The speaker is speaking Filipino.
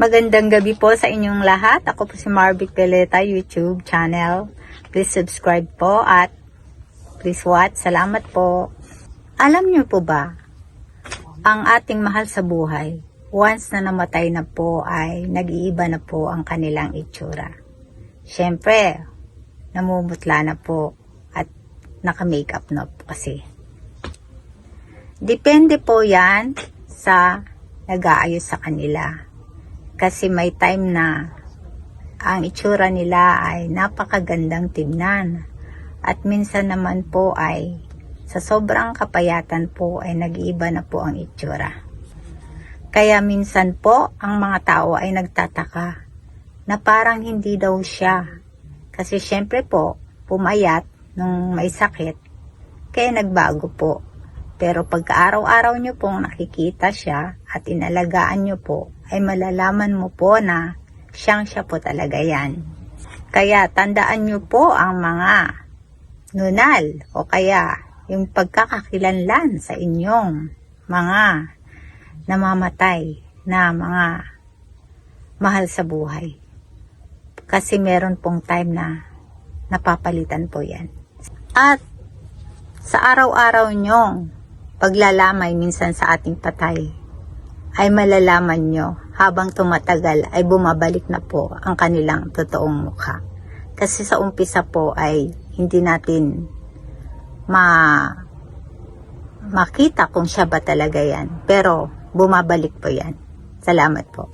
Magandang gabi po sa inyong lahat. Ako po si Marvic Peleta, YouTube channel. Please subscribe po at please watch. Salamat po. Alam niyo po ba, ang ating mahal sa buhay, once na namatay na po ay nag-iiba na po ang kanilang itsura. Siyempre, namumutla na po at naka-makeup na po kasi. Depende po yan sa nag-aayos sa kanila. Kasi may time na ang itsura nila ay napakagandang tingnan. At minsan naman po ay sa sobrang kapayatan po ay nag-iiba na po ang itsura. Kaya minsan po ang mga tao ay nagtataka na parang hindi daw siya. Kasi syempre po, pumayat nung may sakit, kaya nagbago po. Pero pagka araw-araw nyo pong nakikita siya at inalagaan nyo po, ay malalaman mo po na siyang siya po talaga yan. Kaya tandaan nyo po ang mga nunal o kaya yung pagkakakilanlan sa inyong mga namamatay na mga mahal sa buhay. Kasi meron pong time na napapalitan po yan. At sa araw-araw nyong paglalamay minsan sa ating patay, ay malalaman nyo habang tumatagal ay bumabalik na po ang kanilang totoong mukha. Kasi sa umpisa po ay hindi natin ma makita kung siya ba talaga yan. Pero bumabalik po yan. Salamat po.